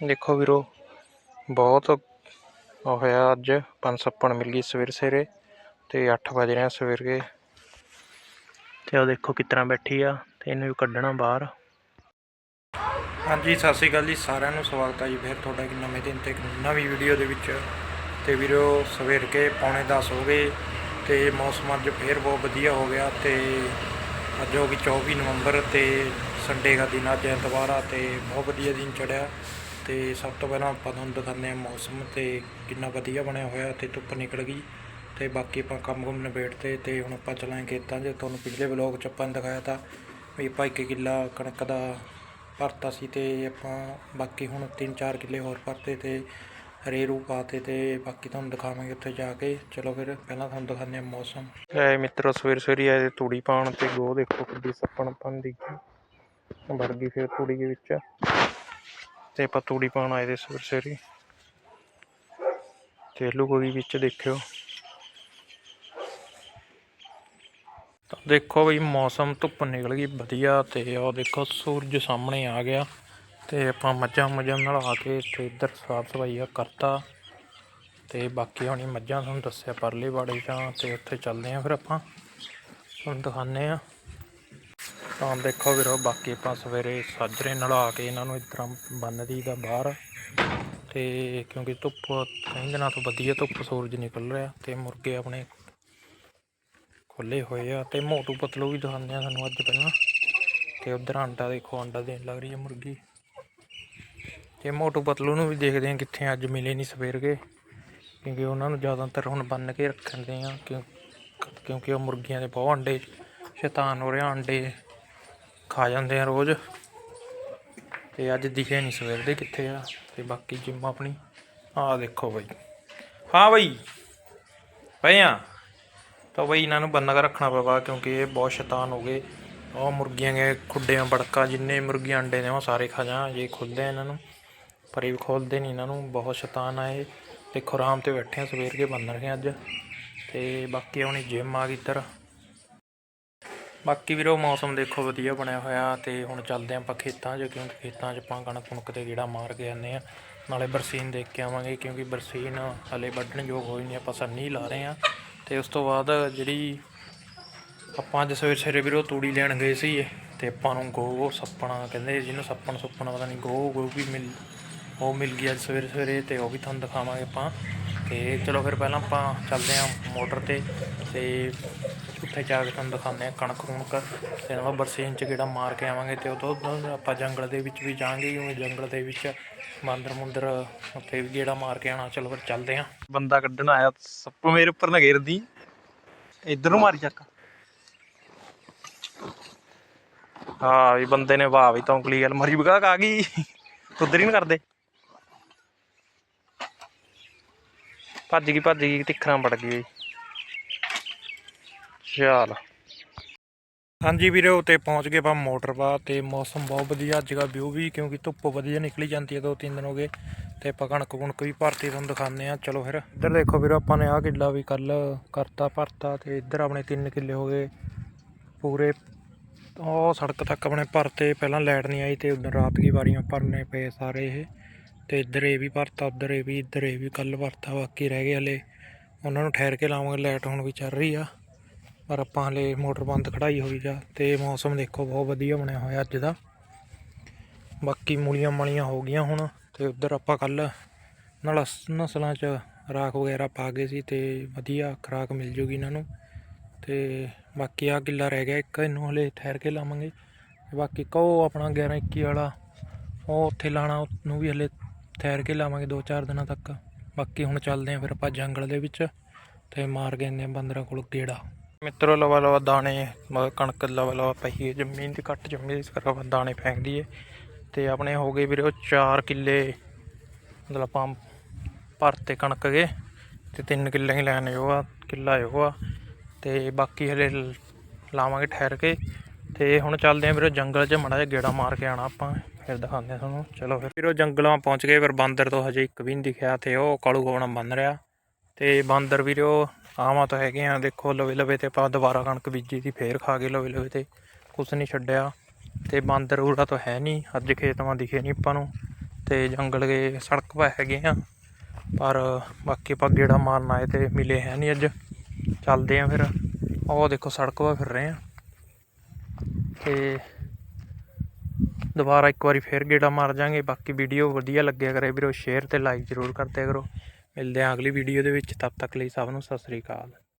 ਦੇਖੋ ਵੀਰੋ, ਬਹੁਤ ਉਹ ਹੋਇਆ ਅੱਜ। ਪੰਜ ਸੱਪਣ ਮਿਲ ਗਈ ਸਵੇਰ ਸਵੇਰੇ ਤੇ 8 ਵਜ ਰਹੇ ਆ ਸਵੇਰੇ। ਤੇ ਉਹ ਦੇਖੋ ਕਿਤਨਾ ਬੈਠੀ ਆ ਤੇ ਇਹਨੂੰ ਵੀ ਕੱਢਣਾ ਬਾਹਰ। ਹਾਂਜੀ, ਸਤਿ ਸ਼੍ਰੀ ਅਕਾਲ ਜੀ, ਸਾਰਿਆਂ ਨੂੰ ਸਵਾਗਤ ਹੈ ਜੀ ਫਿਰ ਤੁਹਾਡਾ ਇੱਕ ਨਵੇਂ ਦਿਨ ਤੇ ਇੱਕ ਨਵੀਂ ਵੀਡੀਓ ਦੇ ਵਿੱਚ। ਤੇ ਵੀਰੋ ਸਵੇਰ ਕੇ ਪੌਣੇ 10 ਹੋ ਗਏ ਤੇ ਮੌਸਮ ਅੱਜ ਫੇਰ ਬਹੁਤ ਵਧੀਆ ਹੋ ਗਿਆ ਤੇ ਅੱਜ ਹੋ ਗਈ 24 ਨਵੰਬਰ ਤੇ ਸੰਡੇ ਦਾ ਦਿਨ ਅੱਜ ਐਤਵਾਰ ਆ ਤੇ ਬਹੁਤ ਵਧੀਆ ਦਿਨ ਚੜਿਆ। ਤੇ ਸਭ ਤੋਂ ਪਹਿਲਾਂ ਆਪਾਂ ਤੁਹਾਨੂੰ ਦਿਖਾਉਂਦੇ ਹਾਂ ਮੌਸਮ ਤੇ ਕਿੰਨਾ ਵਧੀਆ ਬਣਿਆ ਹੋਇਆ ਤੇ ਧੁੱਪ ਨਿਕਲ ਗਈ ਤੇ ਬਾਕੀ ਆਪਾਂ ਕੰਮ ਕੁਮ ਨਿਬੇੜਤੇ ਤੇ ਹੁਣ ਆਪਾਂ ਚਲਾਂਗੇ ਖੇਤਾਂ 'ਚ। ਤੁਹਾਨੂੰ ਪਿਛਲੇ ਵਲੌਗ 'ਚ ਆਪਾਂ ਨੇ ਦਿਖਾਇਆ ਤਾਂ ਵੀ ਆਪਾਂ ਇੱਕ ਕਿੱਲਾ ਕਣਕ ਦਾ ਭਰਤਾ ਸੀ ਤੇ ਆਪਾਂ ਬਾਕੀ ਹੁਣ 3-4 ਕਿੱਲੇ ਹੋਰ ਭਰਤੇ ਤੇ ਰੇਰੂ ਪਾਤੇ ਤੇ ਬਾਕੀ ਤੁਹਾਨੂੰ ਦਿਖਾਵਾਂਗੇ ਉੱਥੇ ਜਾ ਕੇ। ਚਲੋ ਫਿਰ ਪਹਿਲਾਂ ਤੁਹਾਨੂੰ ਦਿਖਾਉਂਦੇ ਹਾਂ ਮੌਸਮ। ਐ ਮਿੱਤਰੋ, ਸਵੇਰ ਸਵੇਰੀ ਆਏ ਤੂੜੀ ਪਾਉਣ ਤੇ ਗੋ ਦੇਖੋ ਕਿੱਡੀ ਸੱਪਣ ਪਨ ਦੀ ਵੜ ਗਈ ਫਿਰ ਤੂੜੀ ਦੇ ਵਿੱਚ। ਤੇ ਆਪਾਂ ਤੂੜੀ ਪਾਉਣ ਆਏ ਦੇ ਸਵੇਰ ਸਵੇਰੀ। ਤੇ ਲੁਕੋਗੀ ਵਿੱਚ ਦੇਖਿਓ। ਤਾਂ ਦੇਖੋ ਬਈ ਮੌਸਮ ਧੁੱਪ ਨਿਕਲ ਗਈ, ਵਧੀਆ ਤੇ ਉਹ ਦੇਖੋ ਸੂਰਜ ਸਾਹਮਣੇ ਆ ਗਿਆ। ਤੇ ਆਪਾਂ ਮੱਝਾਂ ਮੱਝਾਂ ਨਾਲ ਆ ਕੇ ਤੇ ਇੱਧਰ ਸਾਫ਼ ਸਫ਼ਾਈ ਆ ਕਰਤਾ। ਤੇ ਬਾਕੀ ਹੁਣੀ ਮੱਝਾਂ ਤੁਹਾਨੂੰ ਦੱਸਿਆ ਪਰਲੇ ਬਾੜੇ ਤਾਂ ਤੇ ਉੱਥੇ ਚੱਲਦੇ ਆ ਫਿਰ ਆਪਾਂ। ਤੁਹਾਨੂੰ ਦਿਖਾਉਂਦੇ ਆ। ਤਾਂ ਦੇਖੋ ਵੀਰੋ, ਬਾਕੀ ਆਪਾਂ ਸਵੇਰੇ ਸਾਜਰੇ ਨਲਾ ਕੇ ਇਹਨਾਂ ਨੂੰ ਇਸ ਤਰ੍ਹਾਂ ਬੰਨ ਦਾ ਬਾਹਰ। ਤੇ ਕਿਉਂਕਿ ਧੁੱਪ ਕਈ ਦਿਨਾਂ ਤੋਂ ਵਧੀਆ ਧੁੱਪ ਸੂਰਜ ਨਿਕਲ ਰਿਹਾ ਤੇ ਮੁਰਗੇ ਆਪਣੇ ਖੁੱਲੇ ਹੋਏ ਆ ਤੇ ਮੋਟੂ ਪਤਲੂ ਵੀ ਦਿਖਾਉਂਦੇ ਆ ਸਾਨੂੰ ਅੱਜ ਪਹਿਲਾਂ। ਤੇ ਉਧਰ ਆਂਡਾ ਦੇਖੋ, ਆਂਡਾ ਦੇਣ ਲੱਗ ਰਹੀ ਹੈ ਮੁਰਗੀ। ਤੇ ਮੋਟੂ ਪਤਲੂ ਨੂੰ ਵੀ ਦੇਖਦੇ ਆ ਕਿੱਥੇ ਅੱਜ ਮਿਲੇ ਨਹੀਂ ਸਵੇਰ ਕੇ। ਕਿਉਂਕਿ ਉਹਨਾਂ ਨੂੰ ਜ਼ਿਆਦਾਤਰ ਹੁਣ ਬੰਨ ਕੇ ਰੱਖਣ ਦੇ ਆ, ਕਿਉਂ ਕਿਉਂਕਿ ਉਹ ਮੁਰਗੀਆਂ ਦੇ ਬਹੁਤ ਅੰਡੇ ਸ਼ੈਤਾਨ ਹੋ ਰਿਹਾ ਅੰਡੇ ਖਾ ਜਾਂਦੇ ਆ ਰੋਜ਼। ਤੇ ਅੱਜ ਦਿਖੇ ਨਹੀਂ ਸਵੇਰ ਦੇ ਕਿੱਥੇ ਆ, ਤੇ ਬਾਕੀ ਜਿੰਮ ਆਪਣੀ। ਆਹ ਦੇਖੋ ਬਈ। ਹਾਂ ਬਈ, ਪਏ ਆ। ਤਾਂ ਬਈ ਇਹਨਾਂ ਨੂੰ ਬੰਨਾ ਕੇ ਰੱਖਣਾ ਪਵੇਗਾ ਕਿਉਂਕਿ ਇਹ ਬਹੁਤ ਸ਼ੈਤਾਨ ਹੋ ਗਏ। ਉਹ ਮੁਰਗੀਆਂ ਦੇ ਖੁੱਡਿਆਂ ਬੜਕਾ, ਜਿੰਨੇ ਮੁਰਗੀਆਂ ਅੰਡੇ ਨੇ ਉਹ ਸਾਰੇ ਖਾ ਜਾ ਇਹ ਖੁੱਲਦੇ ਆ ਇਹਨਾਂ ਨੂੰ, ਪਰ ਇਹ ਖੋਲਦੇ ਨਹੀਂ ਇਹਨਾਂ ਨੂੰ, ਬਹੁਤ ਸ਼ੈਤਾਨ ਆ ਇਹ। ਦੇਖੋ ਆਰਾਮ ਤੇ ਬੈਠੇ ਆ ਸਵੇਰ ਕੇ ਬੰਨ ਰਹੇ ਅੱਜ। ਤੇ ਬਾਕੀ ਆਪਣੀ ਜਿਮ ਆ ਗਈ ਇੱਧਰ। ਬਾਕੀ ਵੀਰੋ, ਮੌਸਮ ਦੇਖੋ ਵਧੀਆ ਬਣਿਆ ਹੋਇਆ ਤੇ ਹੁਣ ਚੱਲਦੇ ਆਂ ਆਪਾਂ ਖੇਤਾਂ 'ਚ, ਕਿਉਂਕਿ ਖੇਤਾਂ 'ਚ ਆਪਾਂ ਕਣਕ ਕੁਣਕ ਤੇ ਗੇੜਾ ਮਾਰ ਕੇ ਆਨੇ ਆ। ਨਾਲੇ ਬਰਸੀਨ ਦੇਖ ਕੇ ਆਵਾਂਗੇ, ਕਿਉਂਕਿ ਬਰਸੀਨ ਹਲੇ ਵੱਢਣ ਯੋਗ ਹੋਈ ਨਹੀਂ, ਆਪਾਂ ਸੰਨੀ ਲਾ ਰਹੇ ਆ। ਤੇ ਉਸ ਤੋਂ ਬਾਅਦ ਜਿਹੜੀ ਆਪਾਂ ਅੱਜ ਸਵੇਰ ਸਵੇਰੇ ਵੀਰੋ ਤੂੜੀ ਲੈਣ ਗਏ ਸੀ ਤੇ ਆਪਾਂ ਨੂੰ ਗੋ ਸੱਪਣਾ ਕਹਿੰਦੇ, ਜਿਹਨੂੰ ਸੱਪਣ ਸੁੱਪਣਾ ਪਤਾ ਨਹੀਂ, ਗੋ ਗੋ ਵੀ ਮਿਲ, ਉਹ ਮਿਲ ਗਈ ਅੱਜ ਸਵੇਰੇ ਸਵੇਰੇ ਤੇ ਉਹ ਵੀ ਤੁਹਾਨੂੰ ਦਿਖਾਵਾਂਗੇ ਆਪਾਂ। ਤੇ ਚਲੋ ਫਿਰ ਪਹਿਲਾਂ ਆਪਾਂ ਚੱਲਦੇ ਆਂ ਮੋਟਰ ਤੇ ਤੇ ਉੱਥੇ ਜਾ ਕੇ ਤੁਹਾਨੂੰ ਦਿਖਾਉਂਦੇ ਆ ਕਣਕ ਕੁਣਕ ਤੇ ਨਾਲ ਬਰਸੀਨ ਚ ਗੇੜਾ ਮਾਰ ਕੇ ਆਵਾਂਗੇ ਤੇ ਉਦੋਂ ਆਪਾਂ ਜੰਗਲ ਦੇ ਵਿੱਚ ਵੀ ਜਾਾਂਗੇ ਕਿਉਂਕਿ ਜੰਗਲ ਦੇ ਵਿੱਚ ਬਾਂਦਰ ਮੁੰਦਰ ਉੱਥੇ ਵੀ ਗੇੜਾ ਮਾਰ ਕੇ ਆਣਾ ਚਲੋ ਫਿਰ ਚੱਲਦੇ ਆਂ ਬੰਦਾ ਕੱਢਣ ਆਇਆ, ਸੱਪ ਮੇਰੇ ਉੱਪਰ ਨਾ ਘੇਰਦੀ ਇੱਧਰ ਨੂੰ ਮਾਰੀ ਚੱਕ। ਹਾਂ ਵੀ ਬੰਦੇ ਨੇ ਵਾਹ ਵੀ ਤੌਂਕਲੀ ਗੱਲ ਮਰੀ ਬਗਾ ਆ ਗਈ। ਉਧਰ ਹੀ ਨਾ ਕਰਦੇ। ਭੱਜ ਗਈ ਭੱਜ ਗਈ ਟਿੱਖਰਾਂ ਵੜ ਗਈ। ਚੱਲ ਹਾਂਜੀ ਵੀਰੋ, ਤੇ ਪਹੁੰਚ ਗਏ ਆਪਾਂ ਮੋਟਰ ਪਾ ਤੇ ਮੌਸਮ ਬਹੁਤ ਵਧੀਆ, ਅੱਜ ਦਾ ਵਿਊ ਵੀ ਕਿਉਂਕਿ ਧੁੱਪ ਵਧੀਆ ਨਿਕਲੀ ਜਾਂਦੀ ਹੈ ਦੋ ਤਿੰਨ ਦਿਨ ਹੋ ਗਏ। ਤੇ ਆਪਾਂ ਕਣਕ ਕੁਣਕ ਵੀ ਭਰਤੀ ਤੁਹਾਨੂੰ ਦਿਖਾਉਂਦੇ ਆ ਚਲੋ ਫਿਰ। ਇੱਧਰ ਦੇਖੋ ਵੀਰੋ, ਆਪਾਂ ਨੇ ਆਹ ਕਿੱਲਾ ਵੀ ਕੱਲ ਕਰਤਾ ਭਰਤਾ ਤੇ ਇੱਧਰ ਆਪਣੇ ਤਿੰਨ ਕਿੱਲੇ ਹੋ ਗਏ। ਪੂਰੇ ਉਹ ਸੜਕ ਤੱਕ ਆਪਣੇ ਭਰਤੇ, ਪਹਿਲਾਂ ਲਾਈਟ ਨਹੀਂ ਆਈ ਤੇ ਉਧਰ ਰਾਤ ਦੀ ਵਾਰੀਆਂ ਭਰਨੇ ਪਏ ਸਾਰੇ ਇਹ। ਤੇ ਇੱਧਰ ਇਹ ਵੀ ਭਰਤਾ, ਉੱਧਰ ਇਹ ਵੀ, ਇੱਧਰ ਇਹ ਵੀ ਕੱਲ ਭਰਤਾ, ਬਾਕੀ ਰਹਿ ਗਏ ਹਲੇ। ਉਹਨਾਂ ਨੂੰ ਠਹਿਰ ਕੇ ਲਾਵਾਂਗੇ, ਲਾਈਟ ਹੁਣ ਵੀ ਚੱਲ ਰਹੀ ਆ। ਪਰ ਆਪਾਂ ਹਲੇ ਮੋਟਰ ਬੰਦ ਖੜਾਈ ਹੋਈ ਆ ਤੇ ਮੌਸਮ ਦੇਖੋ ਬਹੁਤ ਵਧੀਆ ਬਣਿਆ ਹੋਇਆ ਅੱਜ ਦਾ। ਬਾਕੀ ਮੂਲੀਆਂ ਮਾਲੀਆਂ ਹੋ ਗਈਆਂ ਹੁਣ ਤੇ ਉਧਰ ਆਪਾਂ ਕੱਲ ਨਾਲ, ਨਸਲਾਂ 'ਚ ਰਾਖ ਵਗੈਰਾ ਪਾ ਗਏ ਸੀ ਤੇ ਵਧੀਆ ਖੁਰਾਕ ਮਿਲ ਜੂਗੀ ਇਹਨਾਂ ਨੂੰ। ਤੇ ਬਾਕੀ ਆ ਕਿੱਲਾ ਰਹਿ ਗਿਆ ਇੱਕ, ਇਹਨੂੰ ਹਲੇ ਠਹਿਰ ਕੇ ਲਾਵਾਂਗੇ। ਤੇ ਬਾਕੀ ਕਹੋ ਆਪਣਾ 11 21 ਵਾਲਾ, ਉਹ ਉੱਥੇ ਲਾਣਾ, ਉਹਨੂੰ ਵੀ ਹਲੇ ਠਹਿਰ ਕੇ ਲਾਵਾਂਗੇ 2-4 ਦਿਨਾਂ ਤੱਕ। ਬਾਕੀ ਹੁਣ ਚੱਲਦੇ ਆਂ ਫਿਰ ਆਪਾਂ ਜੰਗਲ ਦੇ ਵਿੱਚ ਤੇ ਮਾਰ ਗਏ ਨੇ ਬੰਦਰਾਂ ਕੋਲ ਗੇੜਾ। ਮਿੱਤਰੋ, ਲਵਾ ਲਵਾ ਦਾਣੇ ਮ- ਕਣਕ ਲਵਾ ਲਵਾ ਪਈ ਹੈ, ਜ਼ਮੀਨ ਦੀ ਘੱਟ ਜੰਮੀ ਇਸ ਕਰਕੇ ਆਪਾਂ ਦਾਣੇ ਫੈਂਕਦੀ ਏ ਤੇ ਆਪਣੇ ਹੋ ਗਏ ਵੀਰੇ ਉਹ 4 ਕਿੱਲੇ, ਮਤਲਬ ਆਪਾਂ ਭਰਤੇ ਕਣਕ ਗਏ ਤੇ 3 ਕਿੱਲੇ ਹੀ ਲੈਣੇ ਉਹ ਆ, ਕਿੱਲਾ ਇਹੋ ਆ। ਤੇ ਬਾਕੀ ਹਲੇ ਲ- ਲਾਵਾਂਗੇ ਠਹਿਰ ਕੇ। ਤੇ ਹੁਣ ਚੱਲਦੇ ਆਂ ਵੀਰੋ ਜੰਗਲ 'ਚ, ਮੜਾ ਜਿਹਾ ਗੇੜਾ ਮਾਰ ਕੇ ਆਣਾ ਆਪਾਂ, ਫਿਰ ਦਿਖਾਉਂਦੇ ਆ ਤੁਹਾਨੂੰ। ਚਲੋ ਫਿਰ। ਵੀਰੋ ਜੰਗਲਾਂ ਪਹੁੰਚ ਗਏ ਫਿਰ ਬਾਂਦਰ ਤੋਂ ਹਜੇ ਇੱਕ ਵੀ ਨਹੀਂ ਦਿਖਿਆ, ਤੇ ਉਹ ਕਾਲੂ ਗੋਣਾ ਬੰਨ ਰਿਹਾ। ਤੇ ਬਾਂਦਰ ਵੀਰੋ, ਆਵਾਂ ਤਾਂ ਹੈਗੇ ਆ, ਦੇਖੋ ਲਵੇ ਲਵੇ ਤੇ ਆਪਾਂ ਦੁਬਾਰਾ ਕਣਕ ਬੀਜੀ ਸੀ, ਫੇਰ ਖਾ ਗਏ ਲਵੇ ਲਵੇ ਤੇ ਕੁਛ ਨਹੀਂ ਛੱਡਿਆ। ਤੇ ਬਾਂਦਰ ਉਰਾ ਤਾਂ ਹੈ ਨਹੀਂ, ਅੱਜ ਖੇਤਾਂ ਦਿਖੇ ਨਹੀਂ ਆਪਾਂ ਨੂੰ। ਤੇ ਜੰਗਲ ਗਏ ਸੜਕ 'ਪਾ ਹੈਗੇ ਆ, ਪਰ ਬਾਕੀ ਆਪਾਂ ਗੇੜਾ ਮਾਰਨ ਆਏ ਤੇ ਮਿਲੇ ਹੈ ਨਹੀਂ ਅੱਜ। ਚੱਲਦੇ ਆ ਫਿਰ। ਉਹ ਦੇਖੋ ਸੜਕ 'ਪਾ ਫਿਰ ਰਹੇ ਆ। ਤੇ ਦੁਬਾਰਾ ਇੱਕ ਵਾਰੀ ਫੇਰ ਗੇੜਾ ਮਾਰ ਜਾਾਂਗੇ। ਬਾਕੀ ਵੀਡੀਓ ਵਧੀਆ ਲੱਗਿਆ ਕਰੇ ਵੀਰੋ, ਸ਼ੇਅਰ ਤੇ ਲਾਈਕ ਜ਼ਰੂਰ ਕਰਦੇ ਕਰੋ। ਮਿਲਦੇ ਆ ਅਗਲੀ ਵੀਡੀਓ ਦੇ ਵਿੱਚ ਤਦ ਤੱਕ ਲਈ ਸਭ ਨੂੰ ਸਤਿ ਸ੍ਰੀ ਅਕਾਲ।